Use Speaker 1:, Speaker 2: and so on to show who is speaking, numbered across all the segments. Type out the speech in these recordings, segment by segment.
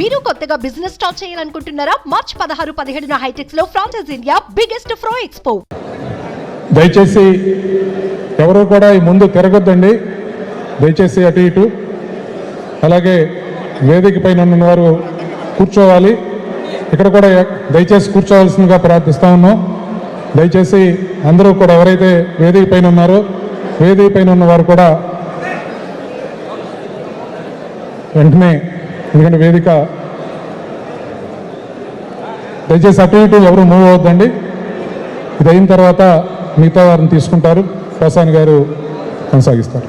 Speaker 1: మీరు కొత్తగా business start చేయాలనుకుంటున్నారా? మార్చ్ పదహారు పదిహేడున హైటెక్స్లో ఫ్రాన్సెస్ ఇండియా బిగ్గెస్ట్ ఫ్రో ఎక్స్పో
Speaker 2: దయచేసి ఎవరు కూడా ఈ ముందు తిరగొద్దండి. దయచేసి అటు ఇటు. అలాగే వేదిక పైన ఉన్న వారు కూర్చోవాలి. ఇక్కడ కూడా దయచేసి కూర్చోవాల్సిందిగా ప్రార్థిస్తా ఉన్నాం. దయచేసి అందరూ కూడా ఎవరైతే వేదిక పైన ఉన్నారో వేదిక పైన ఉన్నవారు కూడా వెంటనే ఎందుకంటే వేదిక దయచేసి అటు ఇటు ఎవరు మూవ్ అవద్దండి ఇది అయిన తర్వాత మిగతా వారిని తీసుకుంటారు. ప్రసాద్ గారు కొనసాగిస్తారు.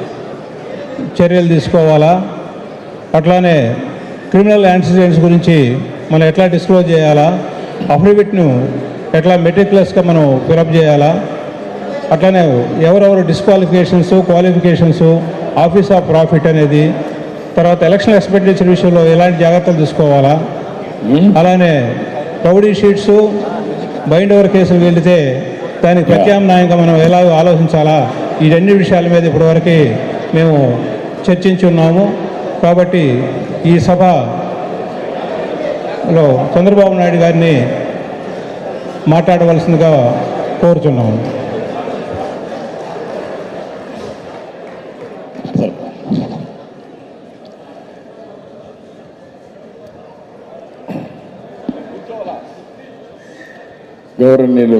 Speaker 3: చర్యలు తీసుకోవాలా? అట్లానే క్రిమినల్ యాక్సిడెంట్స్ గురించి మనం ఎట్లా డిస్క్లోజ్ చేయాలా? అఫిడవిట్ను ఎట్లా మెటిక్యులస్గా మనం ఫిలప్ చేయాలా? అట్లానే ఎవరెవరు disqualifications qualifications office of profit అనేది తర్వాత ఎలక్షన్ ఎక్స్పెండిచర్ విషయంలో ఎలాంటి జాగ్రత్తలు తీసుకోవాలా? అలానే రౌడీ షీట్స్ బైండ్ ఓవర్ కేసులు వెళితే దానికి ప్రత్యామ్నాయంగా మనం ఎలా ఆలోచించాలా? ఈ రెండు విషయాల మీద ఇప్పటివరకు మేము చర్చించి ఉన్నాము కాబట్టి ఈ సభలో చంద్రబాబు నాయుడు గారిని మాట్లాడవలసిందిగా కోరుతున్నాము
Speaker 4: గౌరవనీయులు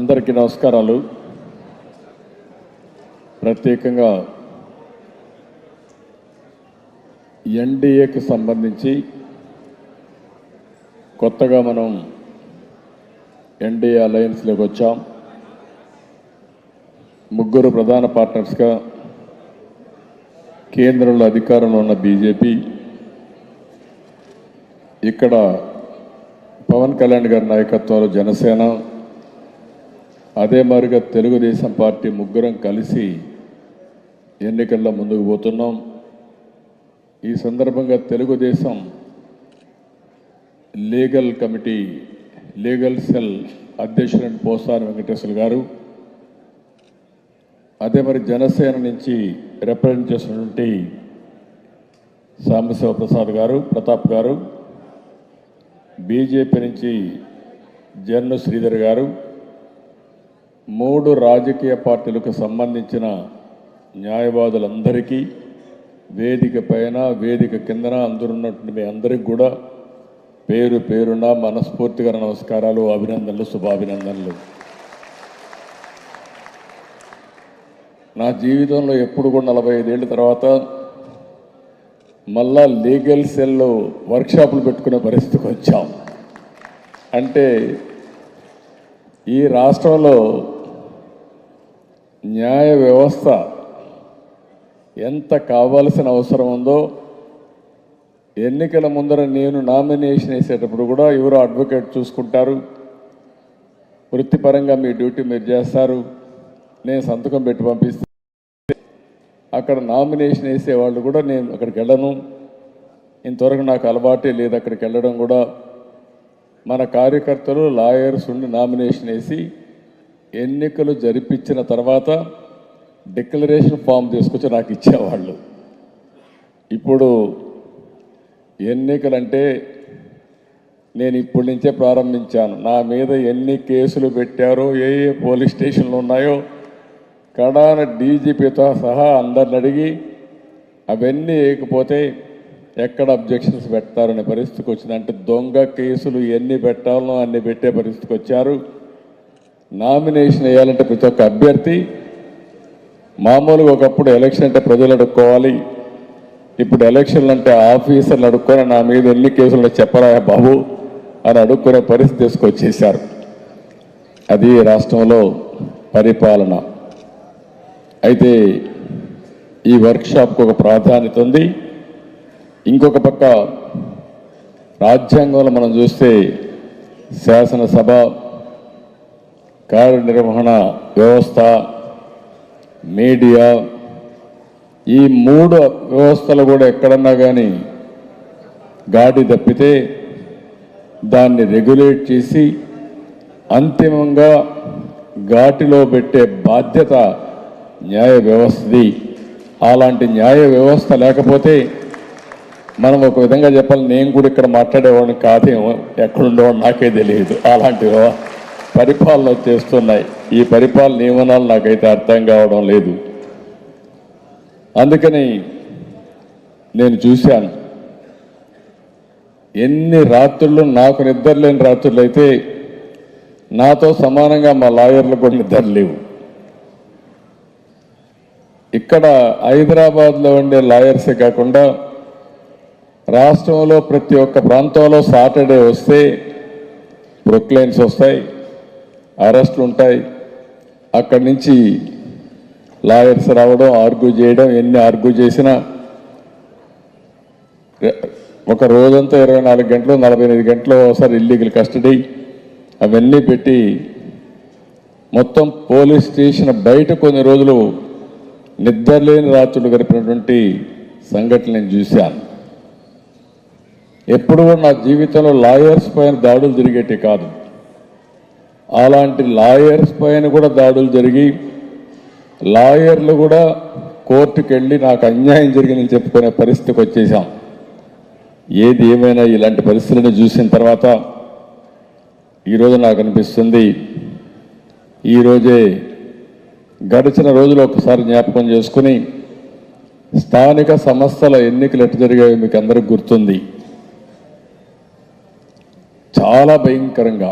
Speaker 4: అందరికీ నమస్కారాలు. ప్రత్యేకంగా ఎన్డీఏకి సంబంధించి కొత్తగా మనం ఎన్డీఏ అలయన్స్లోకి వచ్చాం. ముగ్గురు ప్రధాన పార్ట్నర్స్గా కేంద్రంలో అధికారంలో ఉన్న బీజేపీ. ఇక్కడ పవన్ కళ్యాణ్ గారి నాయకత్వంలో జనసేన అదే మాదిరిగా తెలుగుదేశం పార్టీ ముగ్గురం కలిసి ఎన్నికల్లో ముందుకు పోతున్నాం. ఈ సందర్భంగా Telugu Desam legal committee legal cell అధ్యక్షులని Posani Venkateswara గారు అదే మరి జనసేన నుంచి రిప్రజెంట్ చేసినటువంటి సాంబశివ ప్రసాద్ గారు ప్రతాప్ గారు బీజేపీ నుంచి జన్ను శ్రీధర్ గారు మూడు రాజకీయ పార్టీలకు సంబంధించిన న్యాయవాదులందరికీ వేదిక పైన వేదిక కిందన అందరున్నటువంటి మీ అందరికి కూడా పేరు పేరున మనస్ఫూర్తిగా నమస్కారాలు అభినందనలు శుభాభినందనలు. నా జీవితంలో ఎప్పుడు కూడా నలభై ఐదేళ్ళ తర్వాత మళ్ళా లీగల్ సెల్లో వర్క్షాపులు పెట్టుకునే పరిస్థితికి వచ్చాం. అంటే ఈ రాష్ట్రంలో న్యాయ వ్యవస్థ ఎంత కావాల్సిన అవసరం ఉందో ఎన్నికల ముందర నేను నామినేషన్ వేసేటప్పుడు కూడా ఎవరో అడ్వకేట్ చూసుకుంటారు. వృత్తిపరంగా మీ డ్యూటీ మీరు చేస్తారు. నేను సంతకం పెట్టి పంపిస్తే. అక్కడ నామినేషన్ వేసే వాళ్ళు కూడా నేను అక్కడికి వెళ్ళను. ఇంతవరకు నాకు అలవాటే లేదు అక్కడికి వెళ్ళడం కూడా. మన కార్యకర్తలు లాయర్స్ ఉండి నామినేషన్ వేసి ఎన్నికలు జరిపించిన తర్వాత డిక్లరేషన్ ఫామ్ తీసుకొచ్చి నాకు ఇచ్చేవాళ్ళు. ఇప్పుడు ఎన్నికలంటే నేను ఇప్పటి నుంచే ప్రారంభించాను. నా మీద ఎన్ని కేసులు పెట్టారో ఏ ఏ పోలీస్ స్టేషన్లు ఉన్నాయో కడాన డీజీపీతో సహా అందరిని అడిగి అవన్నీ వేయకపోతే ఎక్కడ అబ్జెక్షన్స్ పెడతారనే పరిస్థితికి వచ్చింది. అంటే దొంగ కేసులు ఎన్ని పెట్టాలనో అన్ని పెట్టే పరిస్థితికి వచ్చారు. నామినేషన్ వేయాలంటే ప్రతి ఒక్క అభ్యర్థి మామూలుగా ఒకప్పుడు ఎలక్షన్ అంటే ప్రజలు అడుక్కోవాలి. ఇప్పుడు ఎలక్షన్లు అంటే ఆఫీసర్లు అడుక్కొని నా మీద ఎన్ని కేసులు చెప్పరా బాబు అని అడుక్కునే పరిస్థితి తీసుకొచ్చేశారు. అది రాష్ట్రంలో పరిపాలన. అయితే ఈ వర్క్షాప్కి ఒక ప్రాధాన్యత ఉంది. ఇంకొక పక్క రాజ్యాంగంలో మనం చూస్తే శాసనసభ కార్యనిర్వహణ వ్యవస్థ మీడియా ఈ మూడు వ్యవస్థలు కూడా ఎక్కడన్నా కానీ గాడి తప్పితే దాన్ని రెగ్యులేట్ చేసి అంతిమంగా ఘాటిలో పెట్టే బాధ్యత న్యాయ వ్యవస్థది అలాంటి న్యాయ వ్యవస్థ లేకపోతే మనం ఒక విధంగా చెప్పాలి నేను కూడా ఇక్కడ మాట్లాడేవాడిని కాదేమో ఎక్కడుండేవాడు నాకే తెలియదు అలాంటి వ్యవస్థ పరిపాలన చేస్తున్నాయి. ఈ పరిపాలన నియమనాలు నాకైతే అర్థం కావడం లేదు. అందుకని నేను చూశాను. ఎన్ని రాత్రులు నాకు నిద్ర లేని రాత్రులు అయితే నాతో సమానంగా మా లాయర్లు కూడా నిద్ర లేవు. ఇక్కడ హైదరాబాద్లో ఉండే లాయర్సే కాకుండా రాష్ట్రంలో ప్రతి ఒక్క ప్రాంతంలో సాటర్డే వస్తే ప్రొక్లైన్స్ వస్తాయి. అరెస్టులు ఉంటాయి. అక్కడి నుంచి లాయర్స్ రావడం ఆర్గ్యూ చేయడం ఎన్ని ఆర్గ్యూ చేసినా ఒక రోజంతా ఇరవై నాలుగు గంటలు నలభై ఎనిమిది గంటలు ఒకసారి ఇల్లీగల్ కస్టడీ అవన్నీ పెట్టి మొత్తం పోలీస్ స్టేషన్ బయట కొన్ని రోజులు నిద్రలేని రాత్రులు గడిపినటువంటి సంఘటన నేను చూశాను. ఎప్పుడు నా జీవితంలో లాయర్స్ పైన దాడులు తిరిగేటి కాదు. అలాంటి లాయర్స్ పైన కూడా దాడులు జరిగి లాయర్లు కూడా కోర్టుకు వెళ్ళి నాకు అన్యాయం జరిగిందని చెప్పుకునే పరిస్థితికి వచ్చేసాం ఏది ఏమైనా ఇలాంటి పరిస్థితులను చూసిన తర్వాత ఈరోజు నాకు అనిపిస్తుంది ఈరోజే గడిచిన రోజులు ఒకసారి జ్ఞాపకం చేసుకుని స్థానిక సంస్థల ఎన్నికలు ఎట్టు జరిగాయో మీకు అందరికి గుర్తుంది. చాలా భయంకరంగా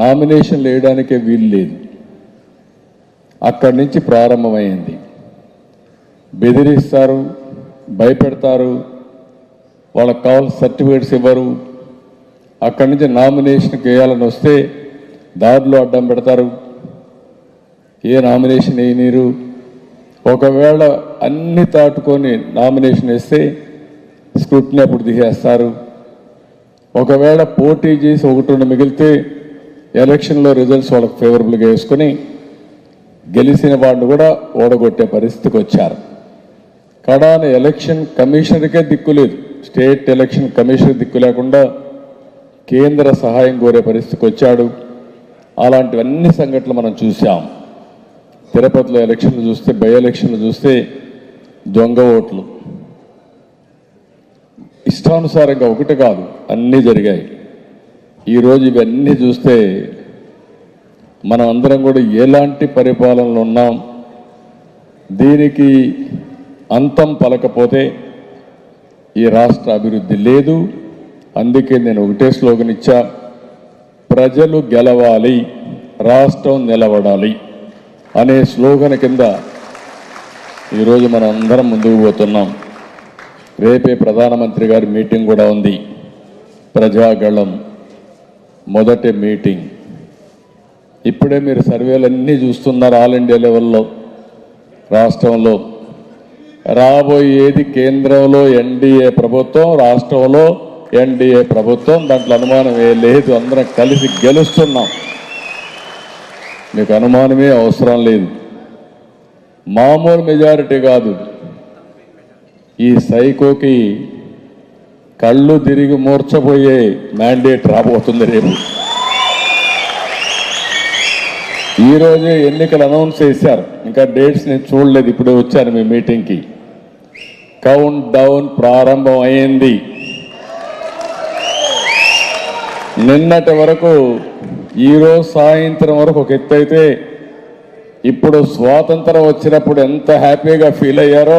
Speaker 4: నామినేషన్లు వేయడానికే వీలు లేదు. అక్కడి నుంచి ప్రారంభమైంది. బెదిరిస్తారు భయపెడతారు వాళ్ళకి కావాల్సిన సర్టిఫికేట్స్ ఇవ్వరు. అక్కడి నుంచి నామినేషన్కి వేయాలని వస్తే దారిలో అడ్డం పెడతారు. ఏ నామినేషన్ వేయనీరు. ఒకవేళ అన్ని దాటుకొని నామినేషన్ వేస్తే స్క్రూటినీ అప్పుడు తీసేస్తారు ఒకవేళ పోటీ చేసి ఒకటి రెండు మిగిలితే ఎలక్షన్లో రిజల్ట్స్ వాళ్ళకి ఫేవరబుల్గా వేసుకొని గెలిచిన వాళ్ళు కూడా ఓడగొట్టే పరిస్థితికి వచ్చారు. కడాన ఎలక్షన్ కమిషనర్కే దిక్కు లేదు. స్టేట్ ఎలక్షన్ కమిషనర్ దిక్కు లేకుండా కేంద్ర సహాయం కోరే పరిస్థితికి వచ్చాడు. అలాంటివన్నీ సంఘటనలు మనం చూసాం తిరుపతిలో ఎలక్షన్లు చూస్తే బై ఎలక్షన్లు చూస్తే దొంగ ఓట్లు. ఇష్టానుసారంగా ఒకటి కాదు అన్నీ జరిగాయి. ఈరోజు ఇవన్నీ చూస్తే మనం అందరం కూడా ఎలాంటి పరిపాలనలు ఉన్నాం? దీనికి అంతం పలకపోతే ఈ రాష్ట్ర అభివృద్ధి లేదు. అందుకే నేను ఒకటే స్లోగన్ ఇచ్చా. ప్రజలు గెలవాలి రాష్ట్రం నిలబడాలి అనే స్లోగన్ కింద ఈరోజు మనం అందరం ముందుకు పోతున్నాం. రేపే ప్రధానమంత్రి గారి మీటింగ్ కూడా ఉంది. ప్రజాగళం. మొదటి మీటింగ్. ఇప్పుడే మీరు సర్వేలన్నీ చూస్తున్నారు ఆల్ ఇండియా లెవెల్లో? రాష్ట్రంలో. రాబోయేది కేంద్రంలో ఎన్డీఏ ప్రభుత్వం రాష్ట్రంలో ఎన్డీఏ ప్రభుత్వం. దాంట్లో అనుమానం ఏ లేదు. అందరం కలిసి గెలుస్తున్నాం. మీకు అనుమానమే అవసరం లేదు. మామూలు మెజారిటీ కాదు. ఈ సైకోకి కళ్ళు తిరిగి మూర్చపోయే మ్యాండేట్ రాబోతుంది రేపు. ఈరోజే ఎన్నికలు అనౌన్స్ చేశారు. ఇంకా డేట్స్ నేను చూడలేదు ఇప్పుడే వచ్చాను మీ మీటింగ్కి కౌంట్ డౌన్ ప్రారంభం అయింది. నిన్నటి వరకు ఈరోజు సాయంత్రం వరకు ఒక ఎత్తు అయితే ఇప్పుడు స్వాతంత్రం వచ్చినప్పుడు ఎంత హ్యాపీగా ఫీల్ అయ్యారో